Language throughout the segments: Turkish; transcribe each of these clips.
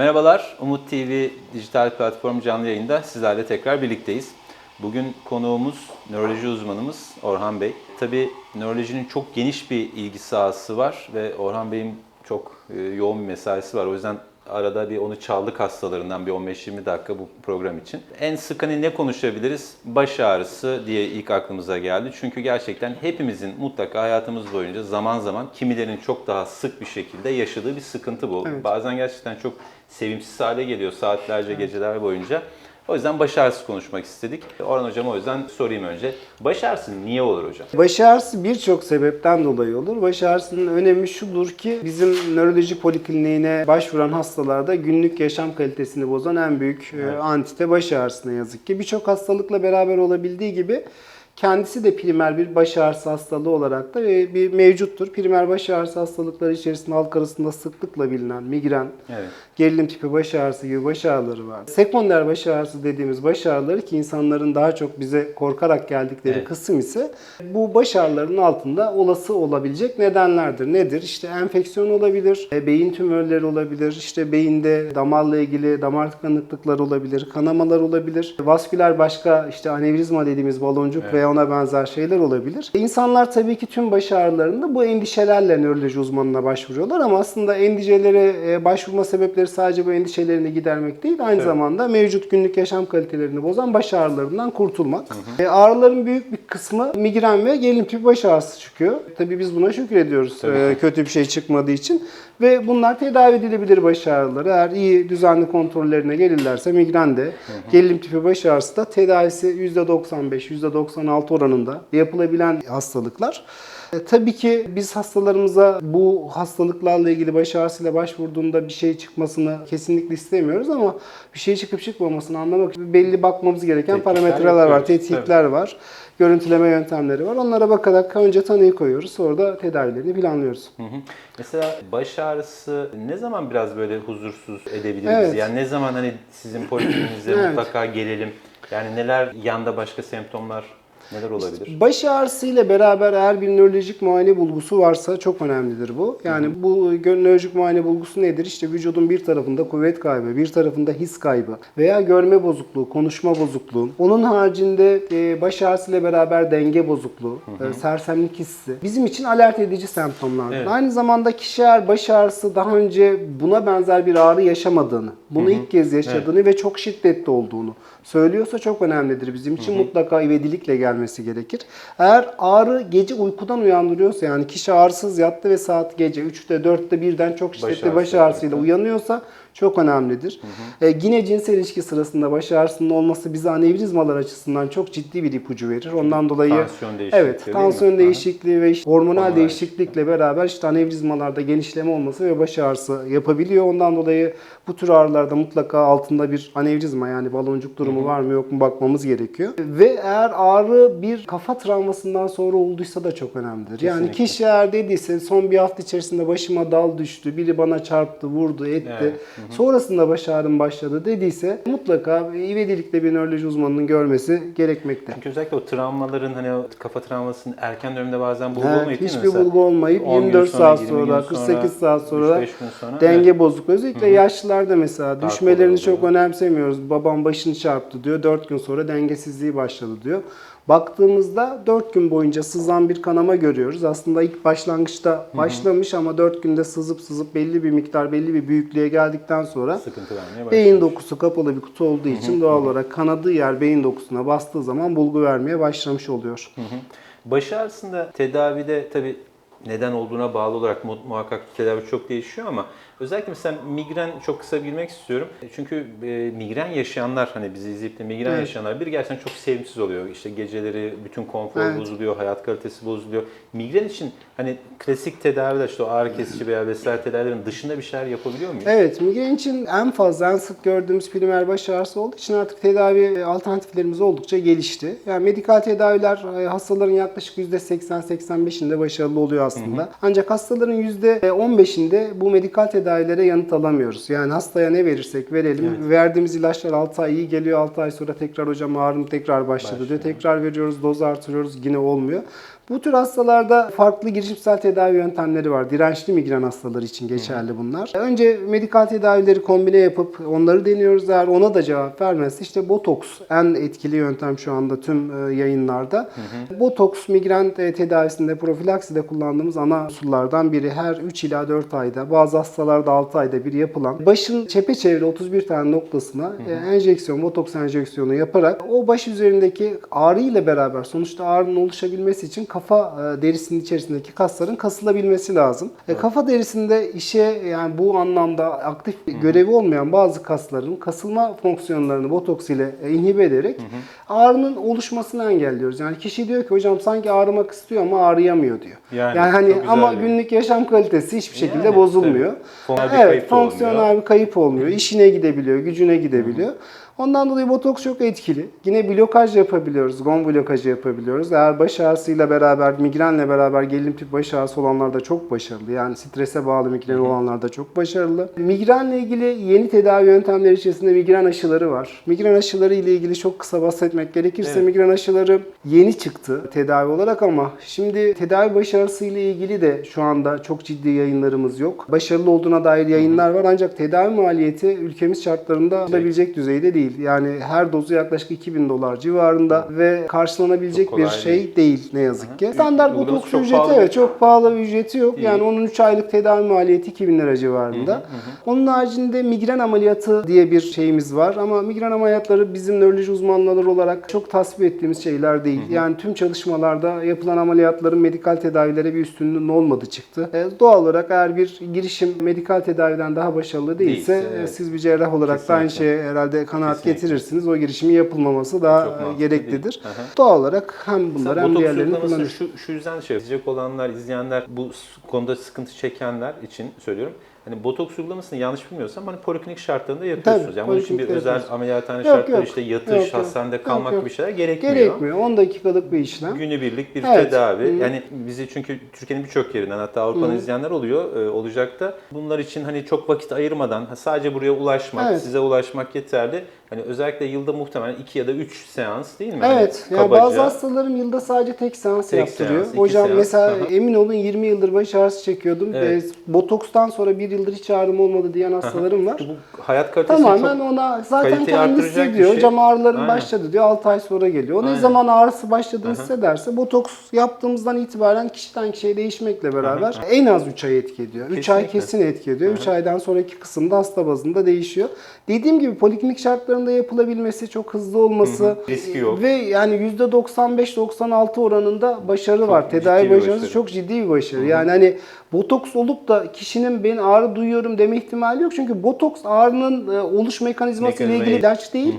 Merhabalar, Umut TV dijital platform canlı yayında sizlerle tekrar birlikteyiz. Bugün konuğumuz nöroloji uzmanımız Orhan Bey. Tabii nörolojinin çok geniş bir ilgi sahası var ve Orhan Bey'in çok e, yoğun bir mesaisi var. O yüzden arada bir onu çaldık hastalarından bir 15-20 dakika bu program için. En sık hani ne konuşabiliriz? Baş ağrısı diye ilk aklımıza geldi. Çünkü gerçekten hepimizin mutlaka hayatımız boyunca zaman zaman kimilerinin çok daha sık bir şekilde yaşadığı bir sıkıntı bu. Evet. Bazen gerçekten çok sevimsiz hale geliyor saatlerce geceler boyunca. O yüzden baş ağrısı konuşmak istedik. Orhan Hocam o yüzden sorayım önce. Baş ağrısı niye olur hocam? Baş ağrısı birçok sebepten dolayı olur. Baş ağrısının önemi şudur ki bizim nöroloji polikliniğine başvuran hastalarda günlük yaşam kalitesini bozan en büyük e, antite baş ağrısı ne yazık ki. Birçok hastalıkla beraber olabildiği gibi kendisi de primer bir baş ağrısı hastalığı olarak da e, bir mevcuttur. Primer baş ağrısı hastalıkları içerisinde halk arasında sıklıkla bilinen migren, Evet. gerilim tipi baş ağrısı gibi baş ağrıları var. Sekonder baş ağrısı dediğimiz baş ağrıları ki insanların daha çok bize korkarak geldikleri Evet. kısım ise bu baş ağrılarının altında olası olabilecek nedenlerdir. Nedir? İşte enfeksiyon olabilir, e, beyin tümörleri olabilir, işte beyinde damarla ilgili damar tıkanıklıkları olabilir, kanamalar olabilir, vasküler başka işte anevrizma dediğimiz baloncuk Evet. veya ona benzer şeyler olabilir. İnsanlar tabii ki tüm baş ağrılarında bu endişelerle nöroloji uzmanına başvuruyorlar ama aslında endişelere e, başvurma sebepleri sadece bu endişelerini gidermek değil, aynı Evet. zamanda mevcut günlük yaşam kalitelerini bozan baş ağrılarından kurtulmak. E, ağrıların büyük bir kısmı migren ve gerilim tipi baş ağrısı çıkıyor. Tabii biz buna şükrediyoruz e, kötü bir şey çıkmadığı için ve bunlar tedavi edilebilir baş ağrıları. Eğer iyi düzenli kontrollerine gelirlerse migren de gerilim tipi baş ağrısı da tedavisi %95, %96 oranında yapılabilen hastalıklar. E, tabii ki biz hastalarımıza bu hastalıklarla ilgili baş ağrısıyla başvurduğunda bir şey çıkmasını kesinlikle istemiyoruz ama bir şey çıkıp çıkmamasını anlamak için belli bakmamız gereken Tetkikler parametreler var, tetkikler var, görüntüleme yöntemleri var. Onlara bakarak önce tanıyı koyuyoruz, sonra da tedavilerini planlıyoruz. Hı hı. Mesela baş ağrısı ne zaman biraz böyle huzursuz edebilir Evet. Yani ne zaman hani sizin polikliniğinize Evet. mutlaka gelelim? Yani neler yanda başka semptomlar neler olabilir? Baş ağrısıyla beraber eğer bir nörolojik muayene bulgusu varsa çok önemlidir bu. Yani bu gö- nörolojik muayene bulgusu nedir? İşte vücudun bir tarafında kuvvet kaybı, bir tarafında his kaybı veya görme bozukluğu, konuşma bozukluğu. Onun haricinde e, baş ağrısıyla beraber denge bozukluğu, e, sersemlik hissi. Bizim için alert edici semptomlardır. Evet. Aynı zamanda kişi eğer baş ağrısı daha önce buna benzer bir ağrı yaşamadığını, bunu ilk kez yaşadığını ve çok şiddetli olduğunu söylüyorsa çok önemlidir bizim için. Mutlaka ivedilikle gelmesi gerekir. Eğer ağrı gece uykudan uyandırıyorsa yani kişi ağrısız yattı ve saat gece 3'te 4'te birden çok şiddetli ağrısı baş ağrısıyla uyanıyorsa çok önemlidir. Ee, yine cinsel ilişki sırasında baş ağrısının olması bize anevrizmalar açısından çok ciddi bir ipucu verir. Ondan dolayı Tansiyon değişikliği Evet, tansiyon değişikliği ve işte hormonal Hormonal değişiklikle beraber işte anevrizmalarda genişleme olması ve baş ağrısı yapabiliyor. Ondan dolayı bu tür ağrılarda mutlaka altında bir anevrizma yani baloncuk durumu var mı yok mu bakmamız gerekiyor. Ve eğer ağrı bir kafa travmasından sonra olduysa da çok önemlidir. Yani Kesinlikle. kişi eğer dediyse son bir hafta içerisinde başıma dal düştü, biri bana çarptı, vurdu, etti. Evet. Sonrasında baş ağrım başladı dediyse mutlaka ivedilikle bir nöroloji uzmanının görmesi gerekmekte. Çünkü özellikle o travmaların hani o kafa travmasının erken dönemde bazen bulgu Evet, olmayıp hiçbir bulgu olmayıp 10 gün 24 sonra, saat 20 gün sonra, sonra, 48 saat sonra 3-5 gün sonra, denge evet. bozukluğu. Özellikle yaşlılarda mesela düşmelerini çok önemsemiyoruz. Babam başını çarptı diyor. 4 gün sonra dengesizliği başladı diyor. Baktığımızda 4 gün boyunca sızan bir kanama görüyoruz. Aslında ilk başlangıçta başlamış ama 4 günde sızıp sızıp belli bir miktar, belli bir büyüklüğe geldikten sonra sıkıntı vermeye başlıyor. Beyin dokusu kapalı bir kutu olduğu için doğal olarak kanadığı yer beyin dokusuna bastığı zaman bulgu vermeye başlamış oluyor. Hı hı. Baş ağrısında tedavide tabii neden olduğuna bağlı olarak mu- muhakkak tedavi çok değişiyor ama özellikle mesela migren çok kısa bilmek istiyorum. Çünkü e, migren yaşayanlar hani bizi izleyip de migren Evet. yaşayanlar bir gerçekten çok sevimsiz oluyor. İşte geceleri bütün konfor Evet. bozuluyor, hayat kalitesi bozuluyor. Migren için hani klasik tedaviler işte o ağrı kesici veya vesaire tedavilerin dışında bir şeyler yapabiliyor muyuz? Evet, migren için en fazla, en sık gördüğümüz primer baş ağrısı olduğu için artık tedavi alternatiflerimiz oldukça gelişti. Yani medikal tedaviler e, hastaların yaklaşık %80-85'inde başarılı oluyor aslında. Ancak hastaların %15'inde bu medikal tedavilere yanıt alamıyoruz. Yani hastaya ne verirsek verelim. Verdiğimiz ilaçlar 6 ay iyi geliyor, 6 ay sonra tekrar hocam ağrım tekrar başladı diyor. Tekrar veriyoruz, doz artırıyoruz, yine olmuyor. Bu tür hastalarda farklı girişimsel tedavi yöntemleri var. Dirençli migren hastaları için geçerli bunlar. Önce medikal tedavileri kombine yapıp onları deniyoruz. Eğer ona da cevap vermezse işte botoks en etkili yöntem şu anda tüm e, yayınlarda. Botoks migren e, tedavisinde profilakside kullandığımız ana unsurlardan biri. Her 3 ila 4 ayda bazı hastalarda 6 ayda bir yapılan başın çepeçevre 31 tane noktasına e, enjeksiyon, botoks enjeksiyonu yaparak o baş üzerindeki ağrı ile beraber sonuçta ağrının oluşabilmesi için kafa e, derisinin içerisindeki kasların kasılabilmesi lazım. E, kafa derisinde işe yani bu anlamda aktif bir görevi olmayan bazı kasların kasılma fonksiyonlarını botoks ile e, inhibe ederek ağrının oluşmasını engelliyoruz. Yani kişi diyor ki hocam sanki ağrımak istiyor ama ağrıyamıyor diyor. Yani, Yani, hani ama bir- günlük yaşam kalitesi hiçbir şekilde Yani, bozulmuyor. tabii. Fonksiyonel bir evet, kayıp olmuyor. fonksiyonel bir kayıp olmuyor. İşine gidebiliyor, gücüne gidebiliyor. Ondan dolayı botoks çok etkili. Yine blokaj yapabiliyoruz, gon blokajı yapabiliyoruz. Eğer baş ağrısıyla beraber, migrenle beraber gerilim tip baş ağrısı olanlarda çok başarılı. Yani strese bağlı migren olanlarda çok başarılı. Migrenle ilgili yeni tedavi yöntemleri içerisinde migren aşıları var. Migren aşıları ile ilgili çok kısa bahsetmek gerekirse Evet. migren aşıları yeni çıktı tedavi olarak ama şimdi tedavi başarısı ile ilgili de şu anda çok ciddi yayınlarımız yok. Başarılı olduğuna dair yayınlar var ancak tedavi maliyeti ülkemiz şartlarında alabilecek düzeyde değil. Yani her dozu yaklaşık 2000 dolar civarında ve karşılanabilecek bir şey değil. ne yazık ki. Standart Uygulaması botoks çok ücreti pahalı. evet çok pahalı bir ücreti yok. İyi. Yani onun 3 aylık tedavi maliyeti 2000 lira civarında. Onun haricinde migren ameliyatı diye bir şeyimiz var ama migren ameliyatları bizim nöroloji uzmanları olarak çok tasvip ettiğimiz şeyler değil. Yani tüm çalışmalarda yapılan ameliyatların medikal tedavilere bir üstünlüğünün olmadı çıktı. E, doğal olarak eğer bir girişim medikal tedaviden daha başarılı değilse, Değilse, evet. siz bir cerrah olarak da aynı Kesinlikle. şeye herhalde kanaat Kesinlikle. getirirsiniz. O girişimin yapılmaması daha e, gereklidir. Doğal olarak hem bunları Mesela hem diğerlerini kullanır. şu, şu yüzden şey yapacak olanlar, izleyenler bu konuda sıkıntı çekenler için söylüyorum. Hani botoks uygulamasını yanlış bilmiyorsam hani poliklinik şartlarında yapıyorsunuz. Tabii, yani bunun için bir özel yapıyoruz. ameliyathane Yok, şartları yok. işte yatış, Yok, hastanede Yok, kalmak yok. gibi şeyler gerekmiyor. Gerekmiyor. 10 dakikalık bir işlem. Günübirlik bir Evet. tedavi. Hı. Yani bizi çünkü Türkiye'nin birçok yerinden hatta Avrupa'dan izleyenler oluyor, e, olacak da. Bunlar için hani çok vakit ayırmadan sadece buraya ulaşmak, Evet. size ulaşmak yeterli. Hani özellikle yılda muhtemelen 2 ya da 3 seans değil mi? Evet. Hani Yani kabaca. bazı hastalarım yılda sadece tek seans Tek yaptırıyor. seans, Hocam seans. mesela Aha. emin olun 20 yıldır baş ağrısı çekiyordum. Evet. Ee, botokstan sonra bir yıldır hiç ağrım olmadı diyen hastalarım var. Bu hayat kalitesini Tamamen çok ona zaten kaliteyi kendisi artıracak bir hissediyor. şey. Hocam ağrılarım Aynen. başladı diyor. 6 ay sonra geliyor. O ne Aynen. zaman ağrısı başladığını hissederse botoks yaptığımızdan itibaren kişiden kişiye değişmekle beraber en az 3 ay etki ediyor. 3 ay Kesinlikle. kesin etki ediyor. 3 aydan sonraki kısımda hasta bazında değişiyor. Dediğim gibi poliklinik şartlarında yapılabilmesi, çok hızlı olması Riski yok. ve yani %95-96 oranında başarı var. ciddi Tedavi bir başarısı başarı. çok ciddi bir başarı. Yani hani botoks olup da kişinin ben ağrı duyuyorum deme ihtimali yok. Çünkü botoks ağrının e, oluş mekanizması ile ilgili ilaç değil.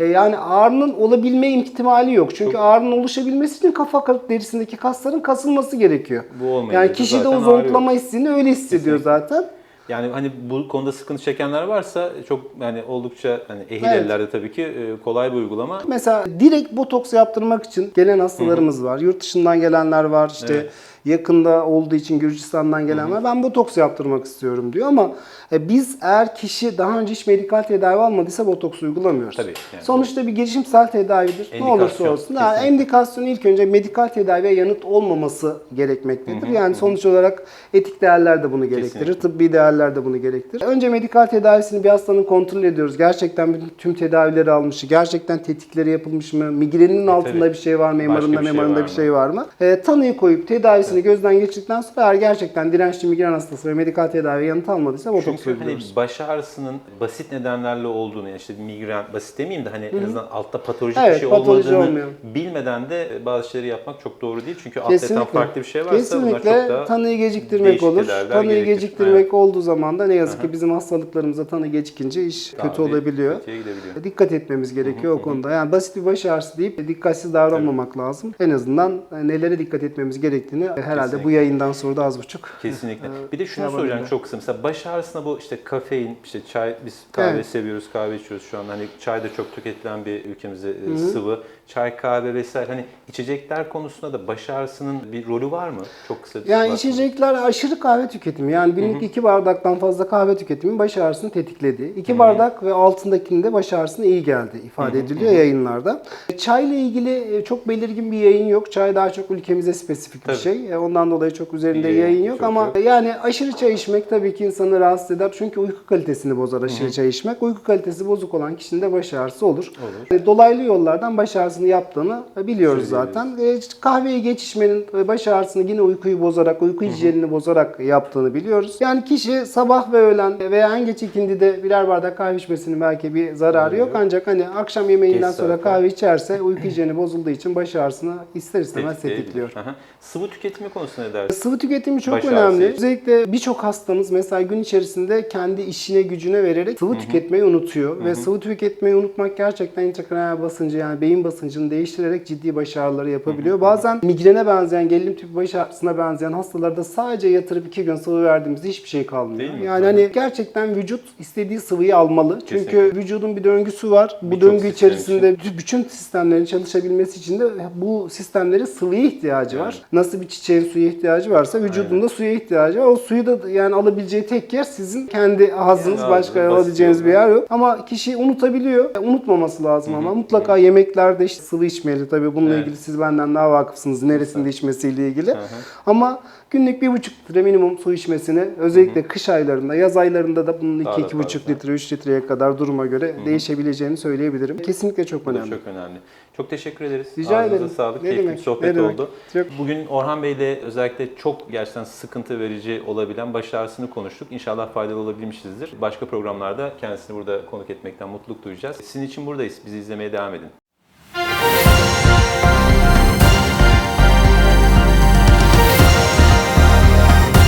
E, yani ağrının olabilme ihtimali yok. Çünkü ağrının oluşabilmesi için kafa ka- derisindeki kasların kasılması gerekiyor. Bu olmayınca Yani kişi de o ağrı zonklama hissini öyle hissediyor zaten. Yani hani bu konuda sıkıntı çekenler varsa çok yani oldukça hani ehil Evet. ellerde tabii ki e, kolay bir uygulama. Mesela direkt botoks yaptırmak için gelen hastalarımız var. Yurt dışından gelenler var. İşte Evet. Yakında olduğu için Gürcistan'dan gelen var. Ben botoks yaptırmak istiyorum diyor ama e, biz eğer kişi daha önce hiç medikal tedavi almadıysa botoks uygulamıyoruz. Tabii, yani Sonuçta bir girişimsel tedavidir. Ne olursa Endikasyon, olsun. Yani kesinlikle. endikasyon ilk önce medikal tedaviye yanıt olmaması gerekmektedir. Yani sonuç olarak etik değerler de bunu gerektirir. Kesinlikle. Tıbbi değerler de bunu gerektirir. Önce medikal tedavisini bir hastanın kontrol ediyoruz. Gerçekten bütün tüm tedavileri almış, mı? gerçekten tetikleri yapılmış mı? Migrenin altında tabii. bir şey var mı? Başka MR'ında, bir şey MR'ında var bir mı? şey var mı? E, tanıyı koyup tedavisini gözden geçirdikten sonra eğer gerçekten dirençli migren hastası ve medikal tedaviye yanıt almadıysa botoks Çünkü hani uyguluyoruz. baş ağrısının basit nedenlerle olduğunu yani işte migren basit demeyeyim de hani en azından altta patolojik Evet, bir şey patoloji olmadığını olmuyor. bilmeden de bazı şeyleri yapmak çok doğru değil. Çünkü altta yatan Kesinlikle. farklı bir şey varsa bunlar Kesinlikle çok daha tanıyı geciktirmek olur. tedaviler Tanıyı gerekir. geciktirmek Evet. olduğu zaman da ne yazık ki bizim hastalıklarımıza tanı gecikince iş daha kötü bir olabiliyor. kötüye gidebiliyor. Dikkat etmemiz gerekiyor o konuda. Yani basit bir baş ağrısı deyip dikkatsiz davranmamak lazım. En azından e, nelere dikkat etmemiz gerektiğini e, herhalde bu yayından sonra da az buçuk. Kesinlikle. Ee, Bir de şunu soracağım çok kısa. Mesela baş ağrısına bu işte kafein, işte çay, biz kahve Evet. seviyoruz, kahve içiyoruz şu an. Hani çay da çok tüketilen bir ülkemizde e, sıvı. çay, kahve vesaire hani içecekler konusunda da baş ağrısının bir rolü var mı? Çok kısa bir Yani bahsedin. içecekler aşırı kahve tüketimi. Yani günlük iki bardaktan fazla kahve tüketimi baş ağrısını tetikledi. İki bardak ve altındakinde baş ağrısına iyi geldi ifade ediliyor yayınlarda. Çayla ilgili e, çok belirgin bir yayın yok. Çay daha çok ülkemize spesifik bir Tabii. şey. E, Ondan dolayı çok üzerinde Bir yayın yok çok ama yok. yani aşırı çay içmek tabii ki insanı rahatsız eder. Çünkü uyku kalitesini bozar aşırı çay içmek. Uyku kalitesi bozuk olan kişinin de baş ağrısı olur. Olur. Dolaylı yollardan baş ağrısını yaptığını biliyoruz Söyleyebiliriz. zaten. E, Kahveyi geç içmenin e, baş ağrısını yine uykuyu bozarak, uyku hijyenini bozarak yaptığını biliyoruz. Yani kişi sabah ve öğlen veya en geç ikindide birer bardak kahve içmesinin belki bir zararı yok. Yok. Ancak hani akşam yemeğinden Geç sonra kahve içerse uyku hijyeni bozulduğu için baş ağrısını ister istemez tetikliyor. Aha. Sıvı tüketimi konusunda ne dersin? Sıvı tüketimi çok Baş önemli. için. Özellikle birçok hastamız mesela gün içerisinde kendi işine gücüne vererek sıvı tüketmeyi unutuyor. Ve sıvı tüketmeyi unutmak gerçekten intrakranial basıncı yani beyin basıncını değiştirerek ciddi baş ağrıları yapabiliyor. Bazen migrene benzeyen, gerilim tipi baş ağrısına benzeyen hastalarda sadece yatırıp iki gün sıvı verdiğimizde hiçbir şey kalmıyor. Değil mi? Yani hani gerçekten vücut istediği sıvıyı almalı. Çünkü Kesinlikle. vücudun bir döngüsü var. Bu Birçok döngü içerisinde bütün sistemlerin çalışabilmesi için de bu sistemlerin sıvıya ihtiyacı var. Nasıl bir çiçeğin suya ihtiyacı varsa vücudunda suya ihtiyacı var. O suyu da yani alabileceği tek yer sizin kendi ağzınız. Yani başka ağzı, alabileceğiniz bir yer yok. Ama kişi unutabiliyor. E, Unutmaması lazım ama mutlaka yemeklerde işte sıvı içmeli. Tabii bununla Evet. ilgili siz benden daha vakıfsınız neresinde içmesiyle ilgili. Ama günlük bir buçuk litre minimum su içmesini özellikle kış aylarında, yaz aylarında da bunun Daha da 2-2,5 fazla. litre, 3 litreye kadar duruma göre değişebileceğini söyleyebilirim. Kesinlikle çok önemli. çok önemli. Çok teşekkür ederiz. Rica Ağzınıza ederim. sağlık. Ne Keyifli bir demek, sohbet ne demek. oldu. Çok- Bugün Orhan Bey ile özellikle çok gerçekten sıkıntı verici olabilen baş ağrısını konuştuk. İnşallah faydalı olabilmişizdir. Başka programlarda kendisini burada konuk etmekten mutluluk duyacağız. Sizin için buradayız. Bizi izlemeye devam edin.